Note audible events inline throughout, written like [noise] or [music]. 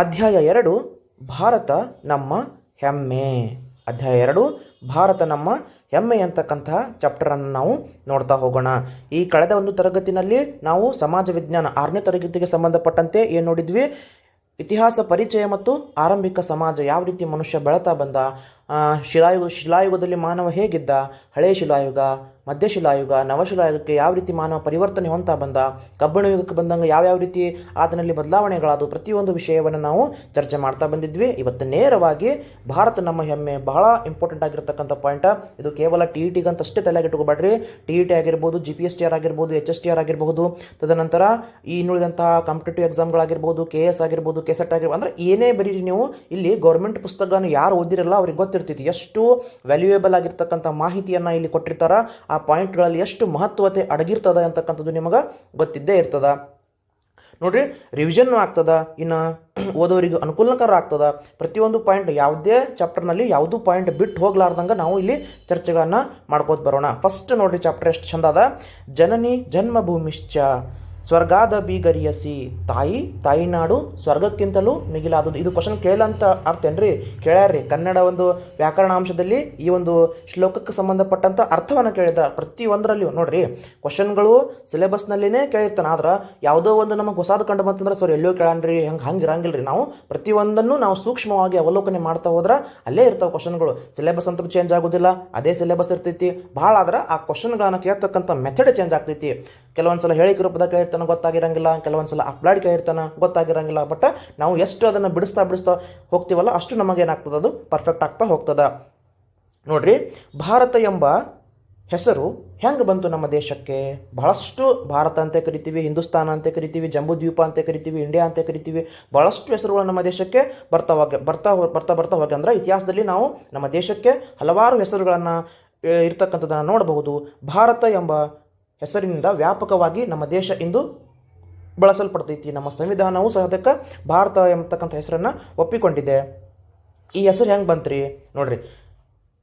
ಅಧ್ಯಾಯ ಎರಡು, ಭಾರತ ನಮ್ಮ ಹೆಮ್ಮೆ. ಅಧ್ಯಾಯ ಎರಡು, ಭಾರತ ನಮ್ಮ ಹೆಮ್ಮೆ ಅಂತಕ್ಕಂತಹ ಚಾಪ್ಟರನ್ನು ನಾವು ನೋಡ್ತಾ ಹೋಗೋಣ. ಈ ಕಳೆದ ಒಂದು ತರಗತಿನಲ್ಲಿ ನಾವು ಸಮಾಜ ವಿಜ್ಞಾನ ಆರನೇ ತರಗತಿಗೆ ಸಂಬಂಧಪಟ್ಟಂತೆ ಏನು ನೋಡಿದ್ವಿ? ಇತಿಹಾಸ ಪರಿಚಯ ಮತ್ತು ಆರಂಭಿಕ ಸಮಾಜ ಯಾವ ರೀತಿ ಮನುಷ್ಯ ಬೆಳತಾ ಬಂದ? ಶಿಲಾಯುಗ ಶಿಲಾಯುಗದಲ್ಲಿ ಮಾನವ ಹೇಗಿದ್ದ? ಹಳೆಯ ಶಿಲಾಯುಗ ಮಧ್ಯ ಶಿಲಾಯುಗ ನವಶಿಲಾಯುಗಕ್ಕೆ ಯಾವ ರೀತಿ ಮಾನವ ಪರಿವರ್ತನೆ ಹೊಂತ ಬಂದ, ಕಬ್ಬಿಣ ಯುಗಕ್ಕೆ ಬಂದಂಗೆ ಯಾವ್ಯಾವ ರೀತಿ ಆತನಲ್ಲಿ ಬದಲಾವಣೆಗಳಾದವು, ಪ್ರತಿಯೊಂದು ವಿಷಯವನ್ನು ನಾವು ಚರ್ಚೆ ಮಾಡ್ತಾ ಬಂದಿದ್ವಿ. ಇವತ್ತು ನೇರವಾಗಿ ಭಾರತ ನಮ್ಮ ಹೆಮ್ಮೆ, ಬಹಳ ಇಂಪಾರ್ಟೆಂಟ್ ಆಗಿರ್ತಕ್ಕಂಥ ಪಾಯಿಂಟ್ ಇದು ಕೇವಲ ಟಿ ಇ ಟಿಗಂತಷ್ಟೇ ತಲೆಗೆ ಇಟ್ಕೋಬೇಡ್ರಿ ಟಿ ಇ ಟಿ ಆಗಿರ್ಬೋದು G P S T R ಆಗಿರ್ಬೋದು ಎಚ್ ಎಸ್ ಟಿ ಆರ್ ಆಗಿರ್ಬೋದು ತದನಂತರ ಈ ಇನ್ನುಳಿದಂತಹ ಕಾಂಪಿಟೇಟಿವ್ ಎಕ್ಸಾಮ್ಗಳಾಗಿರ್ಬೋದು ಕೆ ಎಸ್ ಆಗಿರ್ಬೋದು ಕೆ ಸೆಟ್ ಆಗಿರ್ಬೋದು, ಅಂದರೆ ಏನೇ ಬರೀರಿ ನೀವು, ಇಲ್ಲಿ ಗೌರ್ಮೆಂಟ್ ಪುಸ್ತಕನ ಯಾರು ಓದಿರಲ್ಲ ಅವ್ರಿಗೆ ಗೊತ್ತಿರ್ತೈತಿ ಎಷ್ಟು ವ್ಯಾಲ್ಯೂಯಬಲ್ ಆಗಿರ್ತಕ್ಕಂಥ ಮಾಹಿತಿಯನ್ನು ಇಲ್ಲಿ ಕೊಟ್ಟಿರ್ತಾರ. ಆ ಪಾಯಿಂಟ್ಗಳಲ್ಲಿ ಎಷ್ಟು ಮಹತ್ವತೆ ಅಡಗಿರ್ತದೆ ಅಂತಕ್ಕಂಥದ್ದು ನಿಮಗೆ ಗೊತ್ತಿದ್ದೇ ಇರ್ತದೆ. ನೋಡ್ರಿ ರಿವಿಷನ್ ಆಗ್ತದ, ಇನ್ನು [clears throat] ಓದೋರಿಗೆ ಅನುಕೂಲಕರ ಆಗ್ತದ. ಪ್ರತಿಯೊಂದು ಪಾಯಿಂಟ್ ಯಾವುದೇ ಚಾಪ್ಟರ್ನಲ್ಲಿ ಯಾವುದೂ ಪಾಯಿಂಟ್ ಬಿಟ್ಟು ಹೋಗ್ಲಾರ್ದಂಗೆ ನಾವು ಇಲ್ಲಿ ಚರ್ಚೆಗಳನ್ನು ಮಾಡ್ಕೋತ ಬರೋಣ. ಫಸ್ಟ್ ನೋಡ್ರಿ ಚಾಪ್ಟರ್ ಎಷ್ಟು ಚಂದ ಅದ? ಜನನಿ ಜನ್ಮಭೂಮಿಶ್ಚ. ಸ್ವರ್ಗಾದ ಬೀಗರಿಯಸಿ ತಾಯಿ, ತಾಯಿನಾಡು ಸ್ವರ್ಗಕ್ಕಿಂತಲೂ ಮಿಗಿಲಾದುದು. ಇದು ಕ್ವಶನ್ ಕೇಳಂತ ಅರ್ಥ ಏನ್ರಿ? ಕೇಳ್ಯಾರ್ರಿ. ಕನ್ನಡ ಒಂದು ವ್ಯಾಕರಣಾಂಶದಲ್ಲಿ ಈ ಒಂದು ಶ್ಲೋಕಕ್ಕೆ ಸಂಬಂಧಪಟ್ಟಂತ ಅರ್ಥವನ್ನು ಕೇಳಿದ ಪ್ರತಿಯೊಂದರಲ್ಲಿಯೂ. ನೋಡ್ರಿ ಕ್ವಶನ್ಗಳು ಸಿಲೆಬಸ್ನಲ್ಲಿನೇ ಕೇಳಿರ್ತಾನೆ. ಆದ್ರೆ ಯಾವುದೋ ಒಂದು ನಮಗೆ ಹೊಸದು ಕಂಡು ಬಂತಂದ್ರೆ ಸರ್ ಎಲ್ಲೋ ಕೇಳನ್ರಿ, ಹಂಗೆ ಹಂಗೆ ಇರಂಗಿಲ್ಲ ರೀ ನಾವು ಪ್ರತಿಯೊಂದನ್ನು ನಾವು ಸೂಕ್ಷ್ಮವಾಗಿ ಅವಲೋಕನೆ ಮಾಡ್ತಾ ಹೋದ್ರೆ ಅಲ್ಲೇ ಇರ್ತಾವೆ ಕ್ವಶನ್ಗಳು ಸಿಲೆಬಸ್ ಅಂತೂ ಚೇಂಜ್ ಆಗೋದಿಲ್ಲ. ಅದೇ ಸಿಲೆಬಸ್ ಇರ್ತೈತಿ. ಭಾಳ ಆದ್ರೆ ಆ ಕ್ವಶನ್ಗಳನ್ನ ಕೇಳ್ತಕ್ಕಂಥ ಮೆಥಡ್ ಚೇಂಜ್ ಆಗ್ತೈತಿ. ಕೆಲವೊಂದು ಸಲ ಹೇಳಿಕೆ ರೂಪದಾಗ ಕೇಳಿರ್ತಾನೆ ಗೊತ್ತಾಗಿರಂಗಿಲ್ಲ ಕೆಲವೊಂದು ಸಲ ಕೈ ಕೇಳಿರ್ತಾನೆ, ಗೊತ್ತಾಗಿರಂಗಿಲ್ಲ. ಬಟ್ ನಾವು ಎಷ್ಟು ಅದನ್ನು ಬಿಡಿಸ್ತಾ ಬಿಡಿಸ್ತಾ ಹೋಗ್ತೀವಲ್ಲ, ಅಷ್ಟು ನಮಗೇನಾಗ್ತದೆ, ಅದು ಪರ್ಫೆಕ್ಟ್ ಆಗ್ತಾ ಹೋಗ್ತದೆ. ನೋಡ್ರಿ, ಭಾರತ ಎಂಬ ಹೆಸರು ಹೆಂಗೆ ಬಂತು ನಮ್ಮ ದೇಶಕ್ಕೆ? ಬಹಳಷ್ಟು ಭಾರತ ಅಂತ ಕರಿತೀವಿ, ಹಿಂದೂಸ್ತಾನ ಅಂತ ಕರಿತೀವಿ ಜಂಬೂದ್ವೀಪ ಅಂತ ಕರಿತೀವಿ ಇಂಡಿಯಾ ಅಂತ ಕರಿತೀವಿ. ಬಹಳಷ್ಟು ಹೆಸರುಗಳು ನಮ್ಮ ದೇಶಕ್ಕೆ ಬರ್ತಾ ಹೋಗ, ಬರ್ತಾ ಬರ್ತಾ ಬರ್ತಾ ಹೋಗಿ. ಅಂದ್ರೆ ಇತಿಹಾಸದಲ್ಲಿ ನಾವು ನಮ್ಮ ದೇಶಕ್ಕೆ ಹಲವಾರು ಹೆಸರುಗಳನ್ನು ಇರ್ತಕ್ಕಂಥದ್ದನ್ನು ನೋಡಬಹುದು. ಭಾರತ ಎಂಬ ಹೆಸರಿನಿಂದ ವ್ಯಾಪಕವಾಗಿ ನಮ್ಮ ದೇಶ ಇಂದು ಬಳಸಲ್ಪಡ್ತೈತಿ. ನಮ್ಮ ಸಂವಿಧಾನವು ಸಹ ಅದಕ್ಕೆ ಭಾರತ ಎಂಬತಕ್ಕಂಥ ಹೆಸರನ್ನು ಒಪ್ಪಿಕೊಂಡಿದೆ. ಈ ಹೆಸರು ಹೆಂಗೆ ಬಂತ್ರಿ? ನೋಡ್ರಿ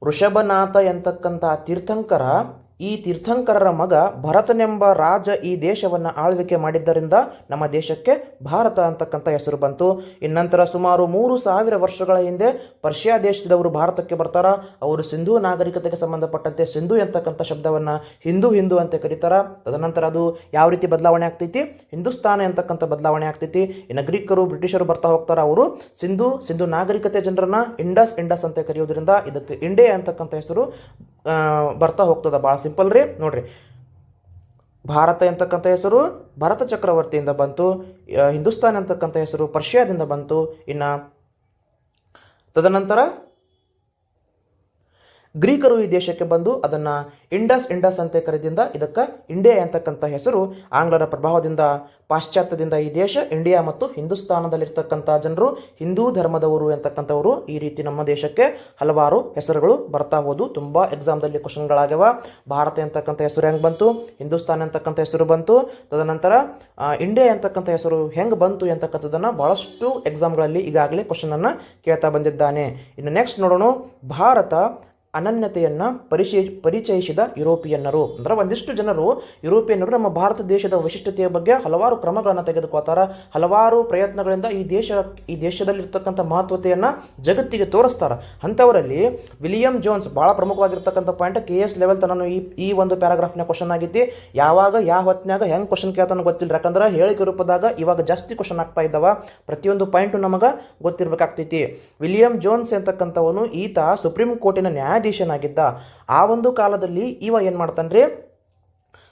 ವೃಷಭನಾಥ ಎಂತಕ್ಕಂಥ ತೀರ್ಥಂಕರ ಈ ತೀರ್ಥಂಕರರ ಮಗ ಭರತನೆಂಬ ರಾಜ ಈ ದೇಶವನ್ನು ಆಳ್ವಿಕೆ ಮಾಡಿದ್ದರಿಂದ ನಮ್ಮ ದೇಶಕ್ಕೆ ಭಾರತ ಅಂತಕ್ಕಂಥ ಹೆಸರು ಬಂತು. ಇನ್ನಂತರ ಸುಮಾರು ಮೂರು ಸಾವಿರ ವರ್ಷಗಳ ಹಿಂದೆ ಪರ್ಷಿಯಾ ದೇಶದವರು ಭಾರತಕ್ಕೆ ಬರ್ತಾರ. ಅವರು ಸಿಂಧೂ ನಾಗರಿಕತೆಗೆ ಸಂಬಂಧಪಟ್ಟಂತೆ ಸಿಂಧು ಎಂತಕ್ಕಂಥ ಶಬ್ದವನ್ನು ಹಿಂದೂ ಹಿಂದೂ ಅಂತ ಕರೀತಾರ. ತದನಂತರ ಅದು ಯಾವ ರೀತಿ ಬದಲಾವಣೆ ಆಗ್ತೈತಿ? ಹಿಂದೂಸ್ತಾನ ಎಂತಕ್ಕಂಥ ಬದಲಾವಣೆ ಆಗ್ತೈತಿ. ಇನ್ನು ಗ್ರೀಕರು, ಬ್ರಿಟಿಷರು ಬರ್ತಾ ಹೋಗ್ತಾರ. ಅವರು ಸಿಂಧು ಸಿಂಧು ನಾಗರಿಕತೆ ಜನರನ್ನ ಇಂಡಸ್ ಇಂಡಸ್ ಅಂತ ಕರೆಯೋದ್ರಿಂದ ಇದಕ್ಕೆ ಇಂಡಿಯಾ ಅಂತಕ್ಕಂಥ ಹೆಸರು ಬರ್ತಾ ಹೋಗ್ತದೆ. ಭಾಳ ಸಿಂಪಲ್ ರೀ. ನೋಡ್ರಿ. ಭಾರತ ಎಂತಕ್ಕಂಥ ಹೆಸರು? ಭರತ ಚಕ್ರವರ್ತಿಯಿಂದ ಬಂತು. ಹಿಂದೂಸ್ತಾನ್ ಅಂತಕ್ಕಂಥ ಹೆಸರು? ಪರ್ಷಿಯಾದಿಂದ ಬಂತು. ಇನ್ನು ತದನಂತರ ಗ್ರೀಕರು ಈ ದೇಶಕ್ಕೆ ಬಂದು ಅದನ್ನು ಇಂಡಸ್ ಇಂಡಸ್ ಅಂತ ಕರೆದಿಂದ ಇದಕ್ಕೆ ಇಂಡಿಯಾ ಅಂತಕ್ಕಂಥ ಹೆಸರು? ಆಂಗ್ಲರ ಪ್ರಭಾವದಿಂದ ಪಾಶ್ಚಾತ್ಯದಿಂದ ಈ ದೇಶ ಇಂಡಿಯಾ ಮತ್ತು ಹಿಂದೂಸ್ತಾನದಲ್ಲಿರ್ತಕ್ಕಂಥ ಜನರು, ಹಿಂದೂ ಧರ್ಮದವರು ಅಂತಕ್ಕಂಥವರು ಈ ರೀತಿ ನಮ್ಮ ದೇಶಕ್ಕೆ ಹಲವಾರು ಹೆಸರುಗಳು ಬರ್ತಾ ಹೋದು ತುಂಬ ಎಕ್ಸಾಮ್ದಲ್ಲಿ ಕ್ವಶನ್ಗಳಾಗ್ಯವ ಭಾರತ ಅಂತಕ್ಕಂಥ ಹೆಸರು ಹೆಂಗೆ ಬಂತು? ಹಿಂದೂಸ್ತಾನ ಅಂತಕ್ಕಂಥ ಹೆಸರು ಬಂತು. ತದನಂತರ ಇಂಡಿಯಾ ಅಂತಕ್ಕಂಥ ಹೆಸರು ಹೆಂಗೆ ಬಂತು ಅಂತಕ್ಕಂಥದ್ದನ್ನು ಭಾಳಷ್ಟು ಎಕ್ಸಾಮ್ಗಳಲ್ಲಿ ಈಗಾಗಲೇ ಕ್ವಶನನ್ನು ಕೇಳ್ತಾ ಬಂದಿದ್ದಾನೆ. ಇನ್ನು ನೆಕ್ಸ್ಟ್ ನೋಡೋಣ. ಭಾರತ ಅನನ್ಯತೆಯನ್ನು ಪರಿಚಯ ಪರಿಚಯಿಸಿದ ಯುರೋಪಿಯನ್ನರು. ಅಂದ್ರೆ ಒಂದಿಷ್ಟು ಜನರು ಯುರೋಪಿಯನ್ನರು ನಮ್ಮ ಭಾರತ ದೇಶದ ವಿಶಿಷ್ಟತೆಯ ಬಗ್ಗೆ ಹಲವಾರು ಕ್ರಮಗಳನ್ನು ತೆಗೆದುಕೋತಾರ ಹಲವಾರು ಪ್ರಯತ್ನಗಳಿಂದ ಈ ದೇಶ, ಈ ದೇಶದಲ್ಲಿರ್ತಕ್ಕಂಥ ಮಹತ್ವತೆಯನ್ನು ಜಗತ್ತಿಗೆ ತೋರಿಸ್ತಾರೆ. ಅಂಥವರಲ್ಲಿ ವಿಲಿಯಂ ಜೋನ್ಸ್ ಭಾಳ ಪ್ರಮುಖವಾಗಿರ್ತಕ್ಕಂಥ ಪಾಯಿಂಟ್ ಕೆ ಎಸ್ ಲೆವೆಲ್ ತನನು ಈ ಈ ಒಂದು ಪ್ಯಾರಾಗ್ರಾಫ್ನ ಕ್ವಶನ್ ಆಗೈತಿ ಯಾವಾಗ, ಯಾವ ಹೊತ್ತಿನಾಗ ಹೆಂಗೆ ಕ್ವಶನ್ ಕೇಳ್ತಾನೋ ಗೊತ್ತಿಲ್ಲ. ಯಾಕಂದ್ರೆ ಹೇಳಿಕೆ ರೂಪದಾಗ ಇವಾಗ ಜಾಸ್ತಿ ಕ್ವಶನ್ ಆಗ್ತಾ ಇದ್ದಾವೆ. ಪ್ರತಿಯೊಂದು ಪಾಯಿಂಟು ನಮಗೆ ಗೊತ್ತಿರಬೇಕಾಗ್ತೈತಿ. ವಿಲಿಯಂ ಜೋನ್ಸ್ ಅಂತಕ್ಕಂಥವನು ಈತ ಸುಪ್ರೀಂ ಕೋರ್ಟಿನ ನ್ಯಾಯಾಧೀಶನಾಗಿದ್ದ ಆ ಒಂದು ಕಾಲದಲ್ಲಿ ಇವ ಏನು ಮಾಡ್ತಾನ್ರಿ?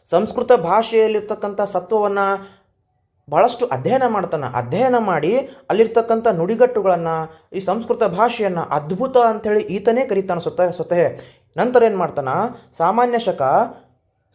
ಸಂಸ್ಕೃತ ಭಾಷೆಯಲ್ಲಿರ್ತಕ್ಕಂಥ ಸತ್ವವನ್ನು ಭಾಳಷ್ಟು ಅಧ್ಯಯನ ಮಾಡ್ತಾನೆ. ಅಧ್ಯಯನ ಮಾಡಿ ಅಲ್ಲಿರ್ತಕ್ಕಂಥ ನುಡಿಗಟ್ಟುಗಳನ್ನು, ಈ ಸಂಸ್ಕೃತ ಭಾಷೆಯನ್ನು ಅದ್ಭುತ ಅಂಥೇಳಿ ಈತನೇ ಕರೀತಾನೆ ಸ್ವತಃ ಸ್ವತಃ. ನಂತರ ಏನು ಮಾಡ್ತಾನ? ಸಾಮಾನ್ಯ ಶಕ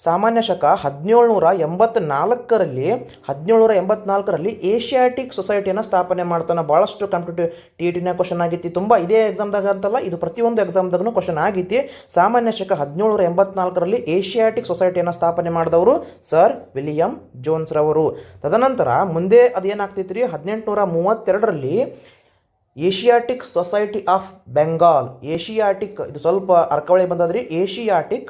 ಸಾಮಾನ್ಯ ಶಕ ಹದಿನೇಳುನೂರ ಎಂಬತ್ನಾಲ್ಕರಲ್ಲಿ ಹದಿನೇಳುನೂರ ಎಂಬತ್ನಾಲ್ಕರಲ್ಲಿ ಏಷ್ಯಾಟಿಕ್ ಸೊಸೈಟಿಯನ್ನು ಸ್ಥಾಪನೆ ಮಾಡ್ತಾನೆ. ಭಾಳಷ್ಟು ಕಾಂಪಿಟೇಟಿವ್ ಟಿ ಇ ಟಿನ ಕ್ವಶನ್ ಆಗೈತಿ ತುಂಬ ಇದೇ ಎಕ್ಸಾಮ್ದಾಗ ಅಂತಲ್ಲ, ಇದು ಪ್ರತಿಯೊಂದು ಎಕ್ಸಾಮ್ದಾಗೂ ಕ್ವಶನ್ ಆಗೈತಿ ಸಾಮಾನ್ಯ ಶಕ ಹದಿನೇಳುನೂರ ಎಂಬತ್ನಾಲ್ಕರಲ್ಲಿ ಏಷ್ಯಾಟಿಕ್ ಸೊಸೈಟಿಯನ್ನು ಸ್ಥಾಪನೆ ಮಾಡಿದವರು ಸರ್ ವಿಲಿಯಂ ಜೋನ್ಸ್ರವರು ತದನಂತರ ಮುಂದೆ ಅದೇನಾಗ್ತೈತಿ ರೀ ಹದಿನೆಂಟುನೂರ ಮೂವತ್ತೆರಡರಲ್ಲಿ Asiatic Society of Bengal, Asiatic, ಇದು ಸ್ವಲ್ಪ ಅರ್ಕವಳಿ ಬಂದದ್ರಿ. Asiatic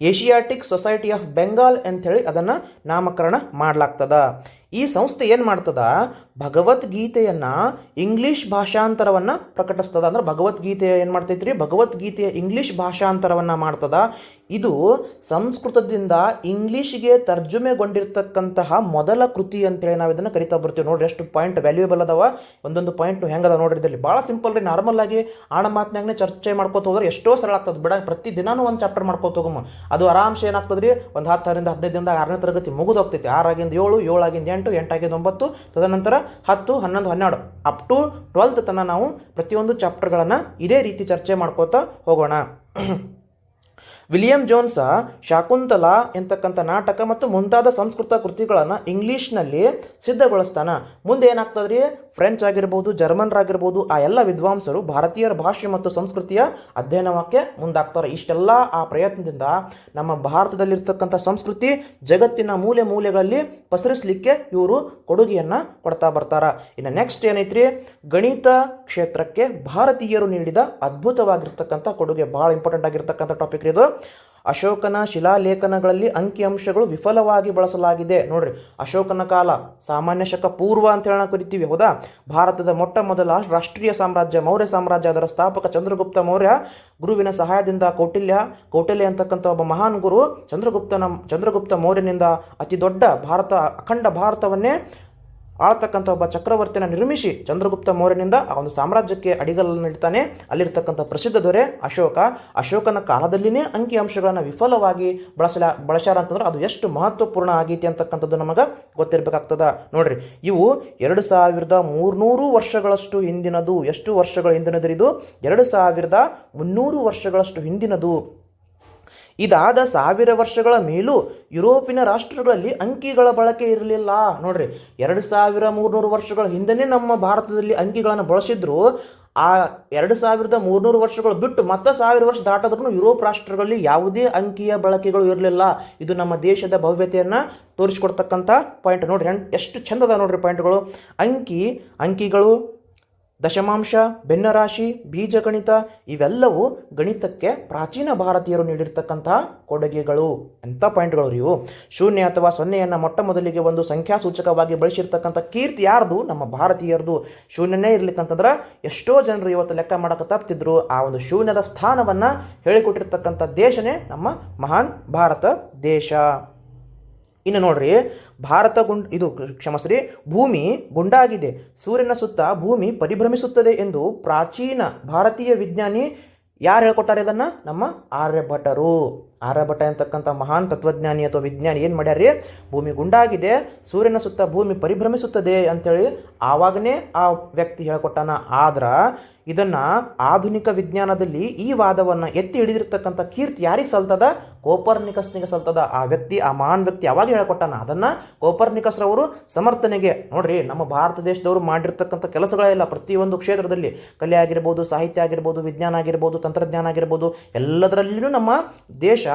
Asiatic Society of Bengal ಅಂಥೇಳಿ ಅದನ್ನು ನಾಮಕರಣ ಮಾಡಲಾಗ್ತದ. ಈ ಸಂಸ್ಥೆ ಏನು ಮಾಡ್ತದ? ಭಗವದ್ಗೀತೆಯನ್ನು ಇಂಗ್ಲೀಷ್ ಭಾಷಾಂತರವನ್ನು ಪ್ರಕಟಿಸ್ತದ. ಅಂದ್ರೆ ಭಗವದ್ಗೀತೆ ಏನು ಮಾಡ್ತೈತ್ರಿ? ಭಗವದ್ಗೀತೆಯ ಇಂಗ್ಲೀಷ್ ಭಾಷಾಂತರವನ್ನು ಮಾಡ್ತದ. ಇದು ಸಂಸ್ಕೃತದಿಂದ ಇಂಗ್ಲೀಷ್ಗೆ ತರ್ಜುಮೆಗೊಂಡಿರ್ತಕ್ಕಂತಹ ಮೊದಲ ಕೃತಿ ಅಂತೇಳಿ ನಾವು ಇದನ್ನು ಕರಿತಾ ಬರ್ತೀವಿ. ನೋಡ್ರಿ ಎಷ್ಟು ಪಾಯಿಂಟ್ ವ್ಯಾಲ್ಯೂಯಬಲ್ ಅದಾವ. ಒಂದೊಂದು ಪಾಯಿಂಟ್ ಹೆಂಗದ ನೋಡ್ರಿ ಇದರಲ್ಲಿ. ಭಾಳ ಸಿಂಪಲ್ ರೀ. ನಾರ್ಮಲ್ ಆಗಿ ಆಣ ಮಾತಿನಾಗನೇ ಚರ್ಚೆ ಮಾಡ್ಕೋತ ಹೋದ್ರೆ ಎಷ್ಟೋ ಸರಳ ಆಗ್ತದೆ. ಬಿಡ, ಪ್ರತಿ ದಿನಾನು ಒಂದು ಚಾಪ್ಟರ್ ಮಾಡ್ಕೋತ ಹೋಗಮ್ಮ. ಅದು ಆರಾಮ್ಸೆ ಏನಾಗ್ತದೆ ರೀ ಒಂದು ಹತ್ತರಿಂದ ಹದಿನೈದು ದಿನದಾಗ ಆರನೇ ತರಗತಿ ಮುಗಿದೋಗ್ತೈತಿ. ಆರಾಗಿಂದ ಏಳು, ಏಳಾಗಿಂದ ಎಂಟು ಎಂಟಾಗಿಂದ ಒಂಬತ್ತು, ತದನಂತರ ಹತ್ತು, ಹನ್ನೊಂದು, ಹನ್ನೆರಡು. ಅಪ್ ಟು ಟ್ವೆಲ್ತ್ ತನಕ ನಾವು ಪ್ರತಿಯೊಂದು ಚಾಪ್ಟರ್ಗಳನ್ನು ಇದೇ ರೀತಿ ಚರ್ಚೆ ಮಾಡ್ಕೋತಾ ಹೋಗೋಣ. ವಿಲಿಯಂ ಜೋನ್ಸ, ಶಾಕುಂತಲ ಎಂತಕ್ಕಂಥ ನಾಟಕ ಮತ್ತು ಮುಂತಾದ ಸಂಸ್ಕೃತ ಕೃತಿಗಳನ್ನು ಇಂಗ್ಲೀಷ್ನಲ್ಲಿ ಸಿದ್ಧಗೊಳಿಸ್ತಾನ. ಮುಂದೆ ಏನಾಗ್ತದೆ ರೀ ಫ್ರೆಂಚ್ ಆಗಿರ್ಬೋದು, ಜರ್ಮನ್ರಾಗಿರ್ಬೋದು, ಆ ಎಲ್ಲ ವಿದ್ವಾಂಸರು ಭಾರತೀಯರ ಭಾಷೆ ಮತ್ತು ಸಂಸ್ಕೃತಿಯ ಅಧ್ಯಯನಕ್ಕೆ ಮುಂದಾಗ್ತಾರೆ. ಇಷ್ಟೆಲ್ಲ ಆ ಪ್ರಯತ್ನದಿಂದ ನಮ್ಮ ಭಾರತದಲ್ಲಿರ್ತಕ್ಕಂಥ ಸಂಸ್ಕೃತಿ ಜಗತ್ತಿನ ಮೂಲೆ ಮೂಲೆಗಳಲ್ಲಿ ಪಸರಿಸಲಿಕ್ಕೆ ಇವರು ಕೊಡುಗೆಯನ್ನು ಕೊಡ್ತಾ ಬರ್ತಾರ. ಇನ್ನು ನೆಕ್ಸ್ಟ್ ಏನೈತ್ರಿ? ಗಣಿತ ಕ್ಷೇತ್ರಕ್ಕೆ ಭಾರತೀಯರು ನೀಡಿದ ಅದ್ಭುತವಾಗಿರ್ತಕ್ಕಂಥ ಕೊಡುಗೆ, ಭಾಳ ಇಂಪಾರ್ಟೆಂಟ್ ಆಗಿರ್ತಕ್ಕಂಥ ಟಾಪಿಕ್ ಇದು. ಅಶೋಕನ ಶಿಲಾಲೇಖನಗಳಲ್ಲಿ ಅಂಕಿಅಂಶಗಳು ವಿಫಲವಾಗಿ ಬಳಸಲಾಗಿದೆ. ನೋಡ್ರಿ, ಅಶೋಕನ ಕಾಲ, ಸಾಮಾನ್ಯ ಶಕ ಪೂರ್ವ ಅಂತ ಹೇಳೋಣ ಕರಿತೀವಿ, ಹೌದಾ? ಭಾರತದ ಮೊಟ್ಟ ಮೊದಲ ರಾಷ್ಟ್ರೀಯ ಸಾಮ್ರಾಜ್ಯ, ಮೌರ್ಯ ಸಾಮ್ರಾಜ್ಯ, ಅದರ ಸ್ಥಾಪಕ ಚಂದ್ರಗುಪ್ತ ಮೌರ್ಯ, ಗುರುವಿನ ಸಹಾಯದಿಂದ ಕೌಟಿಲ್ಯ ಕೌಟಿಲ್ಯ ಅಂತಕ್ಕಂಥ ಒಬ್ಬ ಮಹಾನ್ ಗುರು ಚಂದ್ರಗುಪ್ತನ, ಚಂದ್ರಗುಪ್ತ ಮೌರ್ಯನಿಂದ ಅತಿ ದೊಡ್ಡ ಭಾರತ, ಅಖಂಡ ಭಾರತವನ್ನೇ ಆಳ್ತಕ್ಕಂಥ ಒಬ್ಬ ಚಕ್ರವರ್ತಿನ ನಿರ್ಮಿಸಿ ಚಂದ್ರಗುಪ್ತ ಮೌರ್ಯನಿಂದ ಆ ಒಂದು ಸಾಮ್ರಾಜ್ಯಕ್ಕೆ ಅಡಿಗಲನ್ನು ಇಡ್ತಾನೆ ಅಲ್ಲಿರ್ತಕ್ಕಂಥ ಪ್ರಸಿದ್ಧ ದೊರೆ ಅಶೋಕ. ಅಶೋಕನ ಕಾಲದಲ್ಲಿನೇ ಅಂಕಿಅಂಶಗಳನ್ನು ವಿಫಲವಾಗಿ ಬಳಸಲ ಬಳಸ್ಯಾರ ಅಂತಂದ್ರೆ ಅದು ಎಷ್ಟು ಮಹತ್ವಪೂರ್ಣ ಆಗೈತಿ ಅಂತಕ್ಕಂಥದ್ದು ನಮಗೆ ಗೊತ್ತಿರಬೇಕಾಗ್ತದ. ನೋಡ್ರಿ, ಇವು ಎರಡು ಸಾವಿರದ ಮೂರ್ನೂರು ವರ್ಷಗಳಷ್ಟು ಹಿಂದಿನದು. ಎಷ್ಟು ವರ್ಷಗಳ ಹಿಂದಿನದು ಇದು ಎರಡು ಸಾವಿರದ ಮುನ್ನೂರು ವರ್ಷಗಳಷ್ಟು ಹಿಂದಿನದು. ಇದಾದ ಸಾವಿರ ವರ್ಷಗಳ ಮೇಲೂ ಯುರೋಪಿನ ರಾಷ್ಟ್ರಗಳಲ್ಲಿ ಅಂಕಿಗಳ ಬಳಕೆ ಇರಲಿಲ್ಲ. ನೋಡ್ರಿ, ಎರಡು ಸಾವಿರ ಮೂರ್ನೂರು ವರ್ಷಗಳ ಹಿಂದೆನೇ ನಮ್ಮ ಭಾರತದಲ್ಲಿ ಅಂಕಿಗಳನ್ನು ಬಳಸಿದ್ರು. ಆ ಎರಡು ಸಾವಿರದ ಮೂರ್ನೂರು ವರ್ಷಗಳು ಬಿಟ್ಟು ಮತ್ತೆ ಸಾವಿರ ವರ್ಷ ದಾಟದ್ರೂ ಯುರೋಪ್ ರಾಷ್ಟ್ರಗಳಲ್ಲಿ ಯಾವುದೇ ಅಂಕಿಯ ಬಳಕೆಗಳು ಇರಲಿಲ್ಲ. ಇದು ನಮ್ಮ ದೇಶದ ಭವ್ಯತೆಯನ್ನು ತೋರಿಸಿಕೊಡ್ತಕ್ಕಂಥ ಪಾಯಿಂಟ್ ನೋಡ್ರಿ ಎಷ್ಟು ಚಂದದ ನೋಡ್ರಿ ಪಾಯಿಂಟ್ಗಳು ಅಂಕಿ, ಅಂಕಿಗಳು ದಶಮಾಂಶ ಭಿನ್ನರಾಶಿ ಬೀಜಗಣಿತ ಇವೆಲ್ಲವೂ ಗಣಿತಕ್ಕೆ ಪ್ರಾಚೀನ ಭಾರತೀಯರು ನೀಡಿರ್ತಕ್ಕಂತಹ ಕೊಡುಗೆಗಳು. ಎಂಥ ಪಾಯಿಂಟ್ಗಳು ಇವು? ಶೂನ್ಯ ಅಥವಾ ಸೊನ್ನೆಯನ್ನು ಮೊಟ್ಟ ಮೊದಲಿಗೆ ಒಂದು ಸಂಖ್ಯಾ ಸೂಚಕವಾಗಿ ಬಳಸಿರ್ತಕ್ಕಂಥ ಕೀರ್ತಿ ಯಾರ್ದು? ನಮ್ಮ ಭಾರತೀಯರದು. ಶೂನ್ಯನೇ ಇರ್ಲಿಕ್ಕಂತಂದ್ರೆ ಎಷ್ಟೋ ಜನರು ಇವತ್ತು ಲೆಕ್ಕ ಮಾಡಕ್ಕೆ ತಪ್ತಿದ್ರು. ಆ ಒಂದು ಶೂನ್ಯದ ಸ್ಥಾನವನ್ನು ಹೇಳಿಕೊಟ್ಟಿರ್ತಕ್ಕಂಥ ದೇಶನೇ ನಮ್ಮ ಮಹಾನ್ ಭಾರತ ದೇಶ. ಇನ್ನು ನೋಡ್ರಿ, ಭಾರತ ಗುಂಡ್, ಇದು ಕ್ಷಮಸ್ರಿ, ಭೂಮಿ ಗುಂಡಾಗಿದೆ. ಸೂರ್ಯನ ಸುತ್ತ ಭೂಮಿ ಪರಿಭ್ರಮಿಸುತ್ತದೆ ಎಂದು ಪ್ರಾಚೀನ ಭಾರತೀಯ ವಿಜ್ಞಾನಿ ಯಾರು ಹೇಳ್ಕೊಟ್ಟಾರೆ ಇದನ್ನು? ನಮ್ಮ ಆರ್ಯಭಟರು ಆರ್ಯಭಟ ಅಂತಕ್ಕಂಥ ಮಹಾನ್ ತತ್ವಜ್ಞಾನಿ ಅಥವಾ ವಿಜ್ಞಾನಿ ಏನು ಮಾಡ್ಯಾರ್ರಿ? ಭೂಮಿ ಗುಂಡಾಗಿದೆ, ಸೂರ್ಯನ ಸುತ್ತ ಭೂಮಿ ಪರಿಭ್ರಮಿಸುತ್ತದೆ ಅಂತೇಳಿ ಆವಾಗನೇ ಆ ವ್ಯಕ್ತಿ ಹೇಳ್ಕೊಟ್ಟಾನ. ಆದ್ರೆ ಇದನ್ನು ಆಧುನಿಕ ವಿಜ್ಞಾನದಲ್ಲಿ ಈ ವಾದವನ್ನು ಎತ್ತಿ ಹಿಡಿದಿರ್ತಕ್ಕಂಥ ಕೀರ್ತಿ ಯಾರಿಗೆ ಸಲ್ತದ? ಕೋಪರ್ನಿಕಸ್ನಿಗೆ ಸಲ್ತದ. ಆ ವ್ಯಕ್ತಿ, ಆ ಮಹಾನ್ ವ್ಯಕ್ತಿ ಯಾವಾಗ ಹೇಳ್ಕೊಟ್ಟಾನ? ಅದನ್ನು ಕೋಪರ್ನಿಕಸ್ರವರು ಸಮರ್ಥನೆಗೆ ನೋಡ್ರಿ, ನಮ್ಮ ಭಾರತ ದೇಶದವರು ಮಾಡಿರ್ತಕ್ಕಂಥ ಕೆಲಸಗಳೆಲ್ಲ ಪ್ರತಿಯೊಂದು ಕ್ಷೇತ್ರದಲ್ಲಿ ಕಲೆ ಆಗಿರ್ಬೋದು, ಸಾಹಿತ್ಯ ಆಗಿರ್ಬೋದು, ವಿಜ್ಞಾನ ಆಗಿರ್ಬೋದು, ತಂತ್ರಜ್ಞಾನ ಆಗಿರ್ಬೋದು ಎಲ್ಲದರಲ್ಲಿಯೂ ನಮ್ಮ ದೇಶ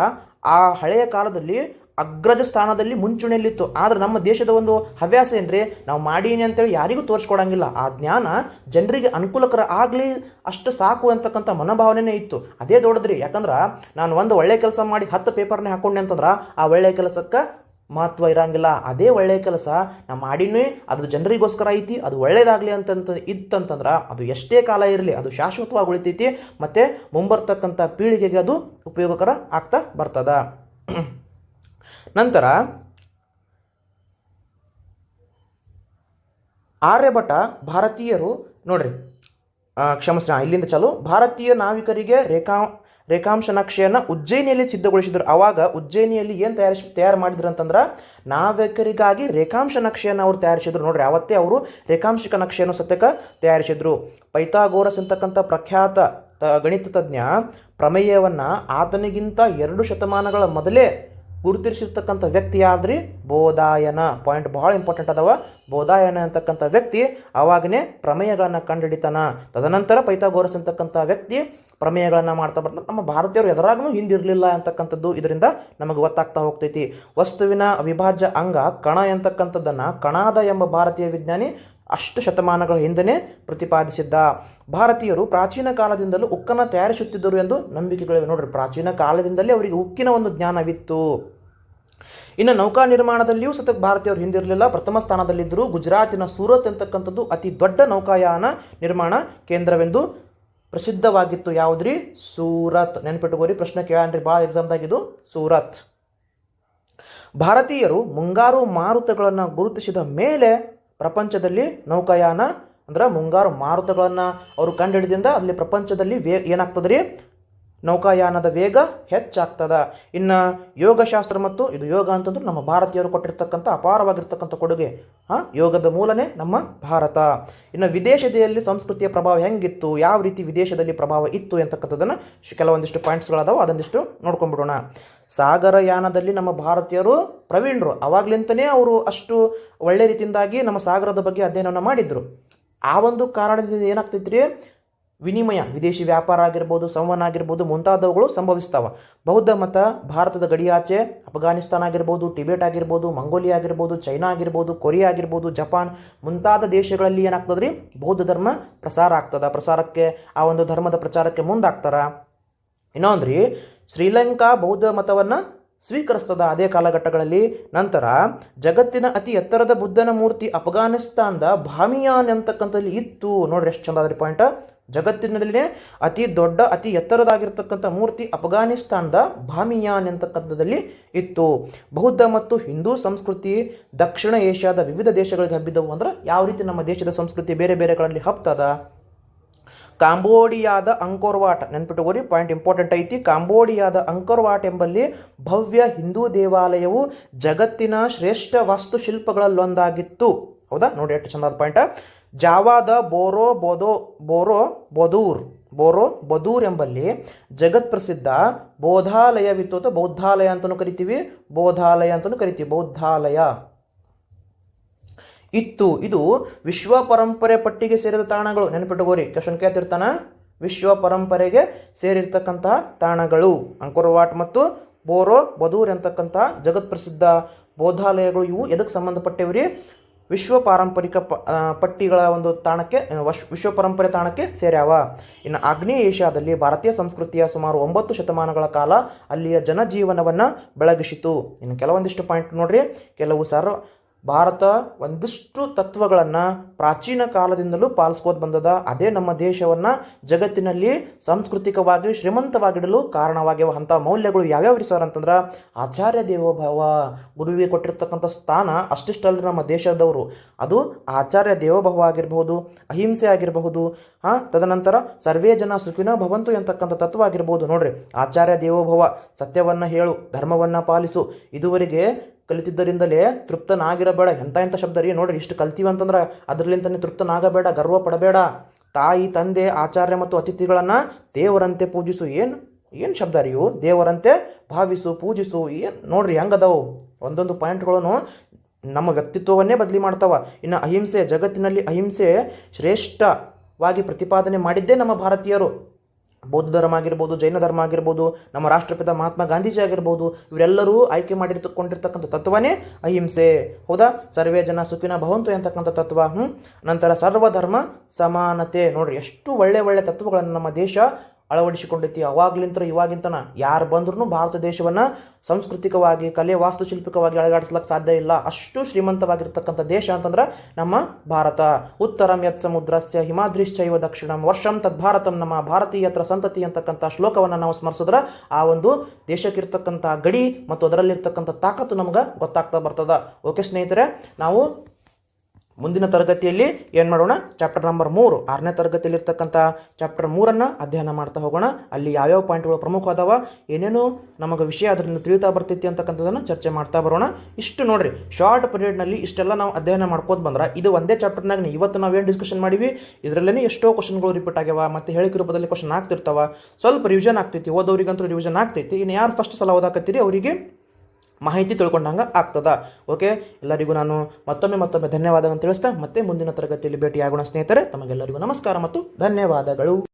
ಆ ಹಳೆಯ ಕಾಲದಲ್ಲಿ ಅಗ್ರಜ ಸ್ಥಾನದಲ್ಲಿ ಮುಂಚೂಣಿಯಲ್ಲಿತ್ತು. ಆದ್ರೆ ನಮ್ಮ ದೇಶದ ಒಂದು ಹವ್ಯಾಸ ಏನ್ರಿ? ನಾವು ಮಾಡೀನಿ ಅಂತೇಳಿ ಯಾರಿಗೂ ತೋರಿಸ್ಕೊಡಂಗಿಲ್ಲ. ಆ ಜ್ಞಾನ ಜನರಿಗೆ ಅನುಕೂಲಕರ ಆಗಲಿ ಅಷ್ಟು ಸಾಕು ಅಂತಕ್ಕಂಥ ಮನೋಭಾವನೆ ಇತ್ತು. ಅದೇ ದೊಡ್ಡದ್ರಿ. ಯಾಕಂದ್ರೆ ನಾನು ಒಂದು ಒಳ್ಳೆ ಕೆಲಸ ಮಾಡಿ ಹತ್ತು ಪೇಪರ್ನೇ ಹಾಕೊಂಡೆ ಅಂತಂದ್ರೆ ಆ ಒಳ್ಳೆಯ ಕೆಲಸಕ್ಕೆ ಮಹತ್ವ ಇರಂಗಿಲ್ಲ. ಅದೇ ಒಳ್ಳೆಯ ಕೆಲಸ ನಾ ಮಾಡಿನೇ, ಅದು ಜನರಿಗೋಸ್ಕರ ಐತಿ, ಅದು ಒಳ್ಳೇದಾಗಲಿ ಅಂತಂತ ಇತ್ತಂತಂದ್ರೆ ಅದು ಎಷ್ಟೇ ಕಾಲ ಇರಲಿ, ಅದು ಶಾಶ್ವತವಾಗಿ ಉಳಿತೈತಿ, ಮತ್ತು ಮುಂಬರ್ತಕ್ಕಂಥ ಪೀಳಿಗೆಗೆ ಅದು ಉಪಯೋಗಕರ ಆಗ್ತಾ ಬರ್ತದ. ನಂತರ ಆರ್ಯಭಟ ಭಾರತೀಯರು ನೋಡ್ರಿ ಆ, ಕ್ಷಮಿಸ್ರಿ ಇಲ್ಲಿಂದ ಚಾಲು. ಭಾರತೀಯ ನಾವಿಕರಿಗೆ ರೇಖಾ ರೇಖಾಂಶ ನಕ್ಷೆಯನ್ನು ಉಜ್ಜಯಿನಿಯಲ್ಲಿ ಸಿದ್ಧಗೊಳಿಸಿದ್ರು. ಆವಾಗ ಉಜ್ಜಯಿನಿಯಲ್ಲಿ ಏನು ತಯಾರಿಸಿ ತಯಾರು ಮಾಡಿದ್ರು ಅಂತಂದ್ರೆ ನಾವಿಕರಿಗಾಗಿ ರೇಖಾಂಶ ನಕ್ಷೆಯನ್ನು ಅವರು ತಯಾರಿಸಿದ್ರು. ನೋಡ್ರಿ ಅವತ್ತೇ ಅವರು ರೇಖಾಂಶಿಕ ನಕ್ಷೆಯನ್ನು ಸತ್ಯಕ್ಕೆ ತಯಾರಿಸಿದ್ರು. ಪೈಥಾಗೋರಸ್ ಅಂತಕ್ಕಂಥ ಪ್ರಖ್ಯಾತ ಗಣಿತ ತಜ್ಞ ಪ್ರಮೇಯವನ್ನು ಆತನಿಗಿಂತ ಎರಡು ಶತಮಾನಗಳ ಮೊದಲೇ ಗುರುತಿಸಿರ್ತಕ್ಕಂಥ ವ್ಯಕ್ತಿ ಯಾರ್ದ್ರಿ? ಬೋಧಾಯನ. ಪಾಯಿಂಟ್ ಭಾಳ ಇಂಪಾರ್ಟೆಂಟ್ ಅದಾವ. ಬೋಧಾಯನ ಅಂತಕ್ಕಂಥ ವ್ಯಕ್ತಿ ಅವಾಗನೇ ಪ್ರಮೇಯಗಳನ್ನು ಕಂಡುಹಿಡಿತಾನ. ತದನಂತರ ಪೈಥಾಗೋರಸ್ ಅಂತಕ್ಕಂಥ ವ್ಯಕ್ತಿ ಪ್ರಮೇಯಗಳನ್ನು ಮಾಡ್ತಾ ಬರ್ತಾರೆ ನಮ್ಮ ಭಾರತೀಯರು ಎದುರಾಗೂ ಹಿಂದಿರಲಿಲ್ಲ ಅಂತಕ್ಕಂಥದ್ದು ಇದರಿಂದ ನಮಗೆ ಗೊತ್ತಾಗ್ತಾ ಹೋಗ್ತೈತಿ. ವಸ್ತುವಿನ ಅವಿಭಾಜ್ಯ ಅಂಗ ಕಣ ಎಂತಕ್ಕಂಥದ್ದನ್ನು ಕಣಾದ ಎಂಬ ಭಾರತೀಯ ವಿಜ್ಞಾನಿ ಅಷ್ಟು ಶತಮಾನಗಳ ಹಿಂದೆಯೇ ಪ್ರತಿಪಾದಿಸಿದ್ದ. ಭಾರತೀಯರು ಪ್ರಾಚೀನ ಕಾಲದಿಂದಲೂ ಉಕ್ಕನ್ನು ತಯಾರಿಸುತ್ತಿದ್ದರು ಎಂದು ನಂಬಿಕೆಗಳಿವೆ. ನೋಡ್ರಿ, ಪ್ರಾಚೀನ ಕಾಲದಿಂದಲೇ ಅವರಿಗೆ ಉಕ್ಕಿನ ಒಂದು ಜ್ಞಾನವಿತ್ತು. ಇನ್ನು ನೌಕಾ ನಿರ್ಮಾಣದಲ್ಲಿಯೂ ಸತ ಭಾರತೀಯರು ಹಿಂದಿರಲಿಲ್ಲ. ಪ್ರಥಮ ಸ್ಥಾನದಲ್ಲಿದ್ದರು ಗುಜರಾತಿನ ಸೂರತ್ ಅಂತಕ್ಕಂಥದ್ದು ಅತಿ ದೊಡ್ಡ ನೌಕಾಯಾನ ನಿರ್ಮಾಣ ಕೇಂದ್ರವೆಂದು ಪ್ರಸಿದ್ಧವಾಗಿತ್ತು. ಯಾವುದ್ರಿ? ಸೂರತ್. ನೆನಪಿಟ್ಟುಕೋರಿ ಪ್ರಶ್ನೆ ಕೇಳನ್ರಿ, ಭಾಳ ಎಕ್ಸಾಮ್ದಾಗಿದ್ದು ಸೂರತ್. ಭಾರತೀಯರು ಮುಂಗಾರು ಮಾರುತಗಳನ್ನು ಗುರುತಿಸಿದ ಮೇಲೆ ಪ್ರಪಂಚದಲ್ಲಿ ನೌಕಾಯಾನ ಅಂದ್ರೆ ಮುಂಗಾರು ಮಾರುತಗಳನ್ನು ಅವರು ಕಂಡುಹಿಡಿದಿಂದ ಅಲ್ಲಿ ಪ್ರಪಂಚದಲ್ಲಿ ವೇ, ಏನಾಗ್ತದ್ರಿ? ನೌಕಾಯಾನದ ವೇಗ ಹೆಚ್ಚಾಗ್ತದ. ಇನ್ನು ಯೋಗಶಾಸ್ತ್ರ ಮತ್ತು ಇದು ಯೋಗ ಅಂತಂದ್ರೆ ನಮ್ಮ ಭಾರತೀಯರು ಕೊಟ್ಟಿರ್ತಕ್ಕಂಥ ಅಪಾರವಾಗಿರ್ತಕ್ಕಂಥ ಕೊಡುಗೆ. ಹಾಂ, ಯೋಗದ ಮೂಲನೇ ನಮ್ಮ ಭಾರತ. ಇನ್ನು ವಿದೇಶದಲ್ಲಿ ಸಂಸ್ಕೃತಿಯ ಪ್ರಭಾವ ಹೆಂಗಿತ್ತು? ಯಾವ ರೀತಿ ವಿದೇಶದಲ್ಲಿ ಪ್ರಭಾವ ಇತ್ತು ಅಂತಕ್ಕಂಥದ್ದನ್ನು ಕೆಲವೊಂದಿಷ್ಟು ಪಾಯಿಂಟ್ಸ್ಗಳದಾವ ಅದೊಂದಿಷ್ಟು ನೋಡ್ಕೊಂಡ್ಬಿಡೋಣ. ಸಾಗರಯಾನದಲ್ಲಿ ನಮ್ಮ ಭಾರತೀಯರು ಪ್ರವೀಣರು. ಅವಾಗ್ಲಿಂತನೇ ಅವರು ಅಷ್ಟು ಒಳ್ಳೆ ರೀತಿಯಿಂದಾಗಿ ನಮ್ಮ ಸಾಗರದ ಬಗ್ಗೆ ಅಧ್ಯಯನವನ್ನು ಮಾಡಿದ್ರು. ಆ ಒಂದು ಕಾರಣದಿಂದ ಏನಾಗ್ತೈತ್ರಿ? ವಿನಿಮಯ, ವಿದೇಶಿ ವ್ಯಾಪಾರ ಆಗಿರ್ಬೋದು, ಸಂವಹನ ಆಗಿರ್ಬೋದು ಮುಂತಾದವುಗಳು ಸಂಭವಿಸ್ತಾವ. ಬೌದ್ಧ ಮತ, ಭಾರತದ ಗಡಿಯಾಚೆ, ಅಫ್ಘಾನಿಸ್ತಾನ ಆಗಿರ್ಬೋದು, ಟಿಬೆಟ್ ಆಗಿರ್ಬೋದು ಮಂಗೋಲಿಯಾ ಆಗಿರ್ಬೋದು, ಚೈನಾ ಆಗಿರ್ಬೋದು, ಕೊರಿಯಾ ಆಗಿರ್ಬೋದು, ಜಪಾನ್ ಮುಂತಾದ ದೇಶಗಳಲ್ಲಿ ಏನಾಗ್ತದ್ರಿ? ಬೌದ್ಧ ಧರ್ಮ ಪ್ರಸಾರ ಆಗ್ತದ. ಪ್ರಸಾರಕ್ಕೆ, ಆ ಒಂದು ಧರ್ಮದ ಪ್ರಚಾರಕ್ಕೆ ಮುಂದಾಗ್ತಾರ. ಇನ್ನೊಂದ್ರಿ ಶ್ರೀಲಂಕಾ ಬೌದ್ಧ ಮತವನ್ನು ಸ್ವೀಕರಿಸ್ತದ ಅದೇ ಕಾಲಘಟ್ಟಗಳಲ್ಲಿ ನಂತರ ಜಗತ್ತಿನ ಅತಿ ಎತ್ತರದ ಬುದ್ಧನ ಮೂರ್ತಿ ಅಫ್ಘಾನಿಸ್ತಾನದ ಭಾಮಿಯಾನ್ ಅಂತಕ್ಕಂಥಲ್ಲಿ ಇತ್ತು. ನೋಡ್ರಿ ಎಷ್ಟು ಚಂದ ಅದ್ರಿ ಪಾಯಿಂಟ್ ಜಗತ್ತಿನಲ್ಲಿನೇ ಅತಿ ದೊಡ್ಡ, ಅತಿ ಎತ್ತರದಾಗಿರ್ತಕ್ಕಂಥ ಮೂರ್ತಿ ಅಫ್ಘಾನಿಸ್ತಾನದ ಭಾಮಿಯಾನ್ ಅಂತಕ್ಕಂಥದ್ದಲ್ಲಿ ಇತ್ತು. ಬೌದ್ಧ ಮತ್ತು ಹಿಂದೂ ಸಂಸ್ಕೃತಿ ದಕ್ಷಿಣ ಏಷ್ಯಾದ ವಿವಿಧ ದೇಶಗಳಿಗೆ ಹಬ್ಬಿದ್ದವು ಅಂದ್ರೆ ಯಾವ ರೀತಿ ನಮ್ಮ ದೇಶದ ಸಂಸ್ಕೃತಿ ಬೇರೆ ಬೇರೆಗಳಲ್ಲಿ ಹಬ್ತದ? ಕಾಂಬೋಡಿಯಾದ ಅಂಕೋರ್ವಾಟ್ ನೆನ್ಪಿಟ್ಟುಕೋರಿ ಪಾಯಿಂಟ್ ಇಂಪಾರ್ಟೆಂಟ್ ಐತಿ. ಕಾಂಬೋಡಿಯಾದ ಅಂಕೋರ್ವಾಟ್ ಎಂಬಲ್ಲಿ ಭವ್ಯ ಹಿಂದೂ ದೇವಾಲಯವು ಜಗತ್ತಿನ ಶ್ರೇಷ್ಠ ವಾಸ್ತುಶಿಲ್ಪಗಳಲ್ಲೊಂದಾಗಿತ್ತು. ಹೌದಾ? ನೋಡಿ ಎಷ್ಟು ಚಂದಾದ ಪಾಯಿಂಟ್ ಜಾವಾದ ಬೋರೋ ಬೋದೋ, ಬೋರೋ ಬೊದೂರ್, ಬೋರೋ ಬದೂರ್ ಎಂಬಲ್ಲಿ ಜಗತ್ ಪ್ರಸಿದ್ಧ ಬೋಧಾಲಯವಿತ್ತು ಅಥವಾ ಬೌದ್ಧಾಲಯ ಅಂತಲೂ ಕರಿತೀವಿ ಬೋಧಾಲಯ ಅಂತಲೂ ಕರಿತೀವಿ, ಬೌದ್ಧಾಲಯ. ಇತ್ತು. ಇದು ವಿಶ್ವ ಪರಂಪರೆ ಪಟ್ಟಿಗೆ ಸೇರಿದ ತಾಣಗಳು. ನೆನಪಿಟ್ಟುಕೋರಿ ಕ್ವಶನ್ ಕೇಳ್ತಿರ್ತಾನ? ವಿಶ್ವ ಪರಂಪರೆಗೆ ಸೇರಿರ್ತಕ್ಕಂತಹ ತಾಣಗಳು. ಅಂಕೋರವಾಟ್ ಮತ್ತು ಬೋರೋ ಬದೂರ್ ಅಂತಕ್ಕಂಥ ಜಗತ್ ಪ್ರಸಿದ್ಧ ಬೌದ್ಧಾಲಯಗಳು ಇವು. ಎದಕ್ಕೆ ಸಂಬಂಧಪಟ್ಟಿವ್ರಿ? ವಿಶ್ವ ಪಾರಂಪರಿಕ ಪ ಪಟ್ಟಿಗಳ ಒಂದು ತಾಣಕ್ಕೆ ವಶ್, ವಿಶ್ವ ಪರಂಪರೆ ತಾಣಕ್ಕೆ ಸೇರ್ಯಾವ. ಇನ್ನು ಆಗ್ನೇಯ ಏಷ್ಯಾದಲ್ಲಿ ಭಾರತೀಯ ಸಂಸ್ಕೃತಿಯ ಸುಮಾರು ಒಂಬತ್ತು ಶತಮಾನಗಳ ಕಾಲ ಅಲ್ಲಿಯ ಜನಜೀವನವನ್ನು ಬೆಳಗಿಸಿತು. ಇನ್ನು ಕೆಲವೊಂದಿಷ್ಟು ಪಾಯಿಂಟ್ ನೋಡ್ರಿ. ಕೆಲವು ಸರ್ವ ಭಾರತ ಒಂದಿಷ್ಟು ತತ್ವಗಳನ್ನು ಪ್ರಾಚೀನ ಕಾಲದಿಂದಲೂ ಪಾಲಿಸ್ಕೋದು ಬಂದದ. ಅದೇ ನಮ್ಮ ದೇಶವನ್ನು ಜಗತ್ತಿನಲ್ಲಿ ಸಾಂಸ್ಕೃತಿಕವಾಗಿ ಶ್ರೀಮಂತವಾಗಿಡಲು ಕಾರಣವಾಗಿವ ಅಂಥ ಮೌಲ್ಯಗಳು ಯಾವ್ಯಾವ ರೀ ಸರ್ ಅಂತಂದ್ರೆ ಆಚಾರ್ಯ ದೇವೋಭವ ಗುರುವಿಗೆ ಕೊಟ್ಟಿರ್ತಕ್ಕಂಥ ಸ್ಥಾನ ಅಷ್ಟಿಷ್ಟಲ್ಲಿ ನಮ್ಮ ದೇಶದವರು. ಅದು ಆಚಾರ್ಯ ದೇವೋಭವ ಆಗಿರಬಹುದು, ಅಹಿಂಸೆ ಆಗಿರಬಹುದು, ಹಾಂ, ತದನಂತರ ಸರ್ವೇ ಜನ ಸುಖಿನ ಭವಂತು ಎಂತಕ್ಕಂಥ ತತ್ವ ಆಗಿರ್ಬೋದು ನೋಡ್ರಿ, ಆಚಾರ್ಯ ದೇವೋಭವ ಸತ್ಯವನ್ನ ಹೇಳು, ಧರ್ಮವನ್ನ ಪಾಲಿಸು, ಇದುವರೆಗೆ ಕಲಿತಿದ್ದರಿಂದಲೇ ತೃಪ್ತನಾಗಿರಬೇಡ. ಎಂಥ ಎಂಥ ಶಬ್ದ ರೀ ನೋಡ್ರಿ, ಇಷ್ಟು ಕಲ್ತೀವಿ ಅಂತಂದ್ರೆ ಅದರಲ್ಲಿಂದನೇ ತೃಪ್ತನಾಗಬೇಡ, ಗರ್ವ ಪಡಬೇಡ. ತಾಯಿ, ತಂದೆ, ಆಚಾರ್ಯ ಮತ್ತು ಅತಿಥಿಗಳನ್ನು ದೇವರಂತೆ ಪೂಜಿಸು. ಏನು ಏನು ಶಬ್ದ ರೀ ದೇವರಂತೆ ಭಾವಿಸು, ಪೂಜಿಸು. ಏನು, ನೋಡ್ರಿ ಹೆಂಗದವು? ಒಂದೊಂದು ಪಾಯಿಂಟ್ಗಳನ್ನು ನಮ್ಮ ವ್ಯಕ್ತಿತ್ವವನ್ನೇ ಬದಲಿ ಮಾಡ್ತಾವ. ಇನ್ನು ಅಹಿಂಸೆ, ಜಗತ್ತಿನಲ್ಲಿ ಅಹಿಂಸೆ ಶ್ರೇಷ್ಠವಾಗಿ ಪ್ರತಿಪಾದನೆ ಮಾಡಿದ್ದೇ ನಮ್ಮ ಭಾರತೀಯರು. ಬೌದ್ಧ ಧರ್ಮ ಆಗಿರ್ಬೋದು, ಜೈನ ಧರ್ಮ ಆಗಿರ್ಬೋದು, ನಮ್ಮ ರಾಷ್ಟ್ರಪಿತ ಮಹಾತ್ಮ ಗಾಂಧೀಜಿ ಆಗಿರ್ಬೋದು, ಇವರೆಲ್ಲರೂ ಆಯ್ಕೆ ಮಾಡಿರ್ತಕೊಂಡಿರ್ತಕ್ಕಂಥ ತತ್ವನೇ ಅಹಿಂಸೆ. ಹೌದಾ? ಸರ್ವೇ ಜನ ಸುಖಿನ ಭವಂತು ಅಂತಕ್ಕಂಥ ತತ್ವ? ಹ್ಞೂ ನಂತರ ಸರ್ವಧರ್ಮ ಸಮಾನತೆ. ನೋಡ್ರಿ, ಎಷ್ಟು ಒಳ್ಳೆ ಒಳ್ಳೆ ತತ್ವಗಳನ್ನು ನಮ್ಮ ದೇಶ ಅಳವಡಿಸಿಕೊಂಡೈತಿ ಅವಾಗ್ಲಿಂತ ಇವಾಗಿಂತನ ಯಾರು ಬಂದ್ರೂ ಭಾರತ ದೇಶವನ್ನು ಸಾಂಸ್ಕೃತಿಕವಾಗಿ, ಕಲೆ, ವಾಸ್ತುಶಿಲ್ಪಿಕವಾಗಿ ಅಳಗಾಡಿಸ್ಲಕ್ಕೆ ಸಾಧ್ಯ ಇಲ್ಲ. ಅಷ್ಟು ಶ್ರೀಮಂತವಾಗಿರ್ತಕ್ಕಂಥ ದೇಶ ಅಂತಂದ್ರೆ ನಮ್ಮ ಭಾರತ. ಉತ್ತರಂ ಯತ್ ಸಮುದ್ರಸ್ಯ ಹಿಮಾದ್ರಿಶ್ಚೈವ ದಕ್ಷಿಣಂ ವರ್ಷಂ ತದ್ಭಾರತಂ ನಮ್ಮ ಭಾರತೀಯತ್ರ ಸಂತತಿ ಅಂತಕ್ಕಂಥ ಶ್ಲೋಕವನ್ನು ನಾವು ಸ್ಮರಿಸಿದ್ರೆ ಆ ಒಂದು ದೇಶಕ್ಕಿರ್ತಕ್ಕಂಥ ಗಡಿ ಮತ್ತು ಅದರಲ್ಲಿರ್ತಕ್ಕಂಥ ತಾಕತ್ತು ನಮ್ಗೆ ಗೊತ್ತಾಗ್ತಾ ಬರ್ತದ. ಓಕೆ ಸ್ನೇಹಿತರೆ, ನಾವು ಮುಂದಿನ ತರಗತಿಯಲ್ಲಿ ಏನು ಮಾಡೋಣ? ಚಾಪ್ಟರ್ ನಂಬರ್ ಮೂರು, ಆರನೇ ತರಗತಿಯಲ್ಲಿರ್ತಕ್ಕಂಥ ಚಾಪ್ಟರ್ ಮೂರನ್ನು ಅಧ್ಯಯನ ಮಾಡ್ತಾ ಹೋಗೋಣ. ಅಲ್ಲಿ ಯಾವ್ಯಾವ ಪಾಯಿಂಟ್ಗಳು ಪ್ರಮುಖವಾದವ ಅದಾವ? ಏನೇನು ನಮಗೆ ವಿಷಯ ಅದರಿಂದ ತಿಳಿತಾ ಬರ್ತೈತಿ ಅಂತಕ್ಕಂಥದ್ದನ್ನು ಚರ್ಚೆ ಮಾಡ್ತಾ ಬರೋಣ. ಇಷ್ಟು ನೋಡ್ರಿ ಶಾರ್ಟ್ ಪೀರಿಯಡ್ನಲ್ಲಿ ಇಷ್ಟೆಲ್ಲ ನಾವು ಅಧ್ಯಯನ ಮಾಡ್ಕೋತ ಬಂದ್ರೆ ಇದು ಒಂದೇ ಚಾಪ್ಟರ್ನಾಗ ಇವತ್ತು ನಾವೇನು ಡಿಸ್ಕಷನ್ ಮಾಡಿವಿ? ಇದರಲ್ಲೇ ಎಷ್ಟೋ ಕ್ವಶನ್ಗಳು ರಿಪೀಟ್ ಆಗ್ಯಾವ, ಮತ್ತು ಹೇಳಿಕೆ ರೂಪದಲ್ಲಿ ಕ್ವಶನ್ ಆಗ್ತಿರ್ತಾವ. ಸ್ವಲ್ಪ ರಿವಿಷನ್ ಆಗ್ತೈತಿ, ಓದೋರಿಗಂತೂ ರಿವಿಷನ್ ಆಗ್ತೈತಿ. ಇನ್ನು ಯಾರು ಫಸ್ಟ್ ಸಲ ಓದಾಕತ್ತೀರಿ? ಅವರಿಗೆ ಮಾಹಿತಿ ತಿಳ್ಕೊಂಡಂಗೆ ಆಗ್ತದ. ಓಕೆ ಎಲ್ಲರಿಗೂ ನಾನು ಮತ್ತೊಮ್ಮೆ ಮತ್ತೊಮ್ಮೆ ಧನ್ಯವಾದಗಳನ್ನು ತಿಳಿಸ್ತಾ ಮತ್ತೆ ಮುಂದಿನ ತರಗತಿಯಲ್ಲಿ ಭೇಟಿಯಾಗೋಣ ಸ್ನೇಹಿತರೆ. ತಮಗೆಲ್ಲರಿಗೂ ನಮಸ್ಕಾರ ಮತ್ತು ಧನ್ಯವಾದಗಳು.